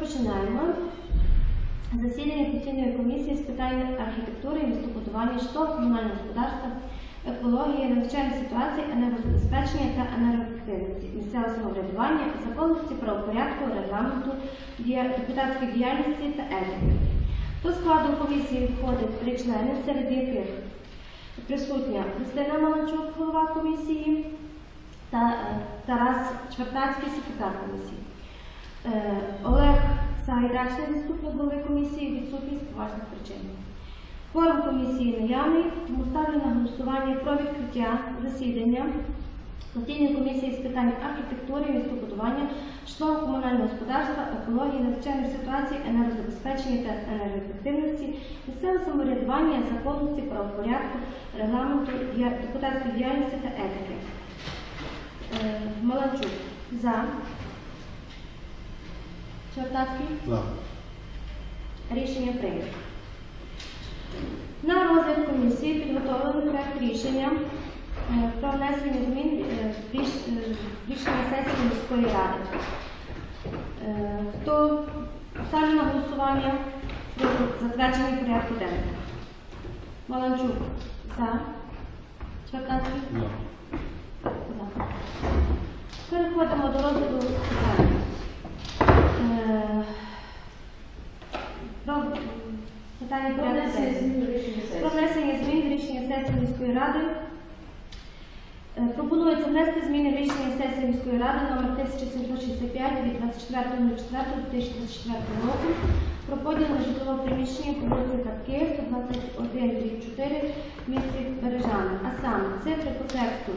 Розпочинаємо засідання постійної комісії з питань архітектури, містобудування, житлово комунального господарства, екології, надзвичайних ситуацій, енергозабезпечення та енергоефективності, місцевого самоврядування, законності, правопорядку, регламенту, депутатської діяльності та етики. До складу комісії входить три члени, серед яких присутня Христина Маланчук, голова комісії, та е, Тарас Чвертацький, секретар комісії. Сайдачний, заступник голови комісії, відсутній з поважних причин. Форум комісії наявний, тому ставлю на голосування про відкриття засідання постійної комісії з питань архітектури, містобудування, житлово-комунального господарства, екології, надзвичайних ситуацій, енергозабезпечення та енергоефективності, місцевого самоврядування, законності, правопорядку, регламенту, депутатської діяльності та етики. Е, Маланчук за. Чортацький. За. Рішення прийнято. На розгляд комісії підготовлений проект рішення е, про внесення змін в е, рішення сесії міської ради. Е, Хто ставлю на голосування про затвердження порядку денного? Маланчук за. Чвертацький. За. За. Переходимо до розгляду питання. Питання Про внесення змін Про внесення змін в рішення сесії міської ради. Е, Пропонується внести зміни в рішення сесії міської ради номер 1765 від 24.04.2024 року про поділ на житлове приміщення вулиці Капки, 121 дріб 4 в місті Бережани. А саме цифри по тексту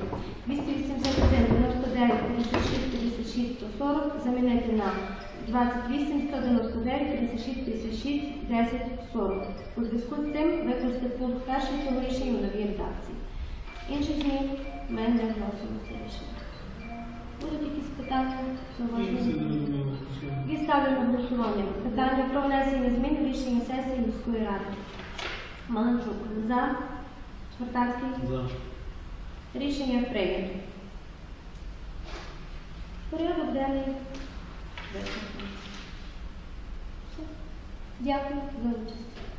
281 99 56 56 140 замінити на 28 199 56 56 10 40. У зв'язку з цим використати пункт перший цього рішення в новій редакції. Інших змін ми не вносимо це рішення. Будуть якісь питання? зауваження? І ставлю на голосування питання про внесення змін в рішення сесії міської ради. Маланчук за. Швартацький. За. Рішення прийнято. Порядок денний. Дякую за участь.